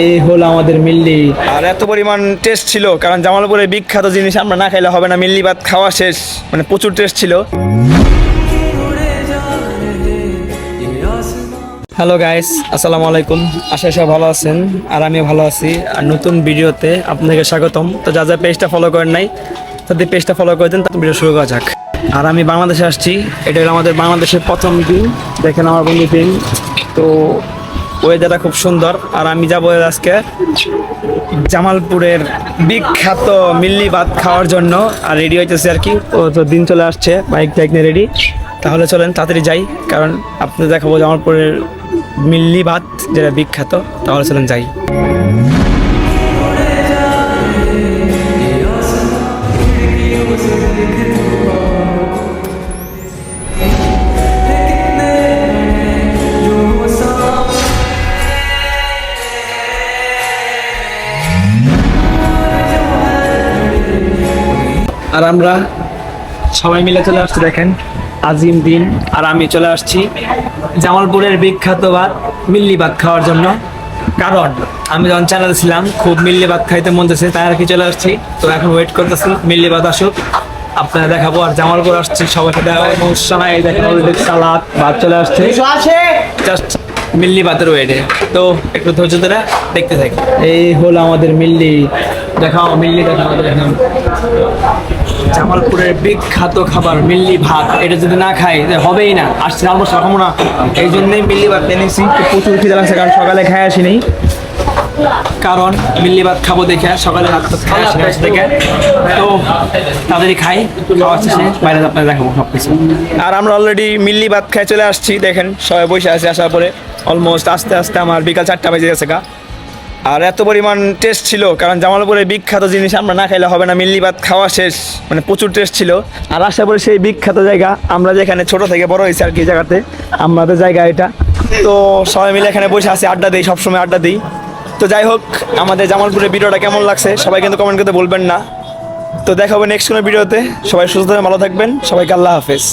এই হলো আমাদের মিল্লি। আর এত পরিমাণ টেস্ট ছিল, কারণ জামালপুরের বিখ্যাত জিনিস আমরা না খাইলে হবে না, মিল্লি ভাত খাওয়া শেষ মানে প্রচুর টেস্ট ছিল। হ্যালো গাইস আসসালামু আলাইকুম। আশা সব ভালো আছেন, আর আমিও ভালো আছি। আর নতুন ভিডিওতে আপনাকে স্বাগতম। তো যা যা পেজটা ফলো করেন নাই তাদের পেজটা ফলো করে দেন তাদের ভিডিও শুরু করা যাক। আর আমি বাংলাদেশে আসছি, এটা হলো আমাদের বাংলাদেশের প্রথম দিন। দেখেন আমার বন্ধু দিন তো ওয়েদারটা খুব সুন্দর। আর আমি যাব আজকে জামালপুরের বিখ্যাত মিল্লি ভাত খাওয়ার জন্য। আর রেডি হইতেছে আর কি। ও তো দিন চলে আসছে বাইক টাইক নিয়ে রেডি তাহলে চলেন, তাড়াতাড়ি যাই। কারণ আপনি দেখাবো জামালপুরের মিল্লি ভাত, যেটা বিখ্যাত। তাহলে চলেন যাই। আর আমরা সবাই মিলে চলে আসছি দেখেন আজিম দিন আর আমি চলে আসছি জামালপুরের বিখ্যাত ভাত মিল্লি ভাত খাওয়ার জন্য। কারণ আমি যখন চ্যানেল ছিলাম খুব মিল্লি ভাত খাইতে মন চাইছে তাই আর কি চলে আসছি। তো এখন ওয়েট করতেছি মিল্লি ভাত আসুক। আপনারা দেখাবো আর জামালপুর আসছি সবাই সাথে সমস্যা নাই দেখেন অলরেডি সালাদ ভাত চলে আসছে। জাস্ট মিল্লি ভাতের ওয়েটে তো একটু ধৈর্য ধরে দেখতে থাকি। এই হলো আমাদের মিল্লি। দেখাও মিল্লি দেখাও দেখাও। জামালপুরের বিখ্যাত খাবার মিল্লি ভাত। এটা যদি না খাই হবেই না। আসছে অলমোস্ট খাব না। এই জন্যই মিল্লি ভাত এনেছি। প্রচুর খিদে লাগছে, কারণ সকালে খাই আসিনি। কারণ মিল্লি ভাত খাব দেখে, সকালে টাত খাই বাসা থেকে। তো তাড়াতাড়ি খাই, খাওয়া শেষে বাইরে আপনারা দেখাবো সব কিছু আর আমরা অলরেডি মিল্লি ভাত খাই চলে আসছি, দেখেন, সবাই বসে আছে আসার পরে। অলমোস্ট আস্তে আস্তে আমার বিকাল চারটা বেজে গেছে গা। আর এত পরিমাণ টেস্ট ছিল, কারণ জামালপুরে বিখ্যাত জিনিস আমরা না খাইলে হবে না, মিল্লি ভাত খাওয়া শেষ মানে প্রচুর টেস্ট ছিল। আর আশা করি সেই বিখ্যাত জায়গা আমরা যেখানে ছোট থেকে বড় হয়েছি আর কি জায়গাতে, আমাদের জায়গা এটা। তো সবাই মিলে এখানে বসে আছি, আড্ডা দিই, সবসময় আড্ডা দিই। তো যাই হোক, আমাদের জামালপুরের ভিডিওটা কেমন লাগছে, সবাই কিন্তু কমেন্ট করতে বলবেন না। তো দেখা নেক্সট কোনো ভিডিওতে, সবাই সুস্থ ভালো থাকবেন, সবাইকে আল্লাহ হাফেজ।